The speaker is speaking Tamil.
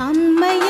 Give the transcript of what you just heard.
அம்மையே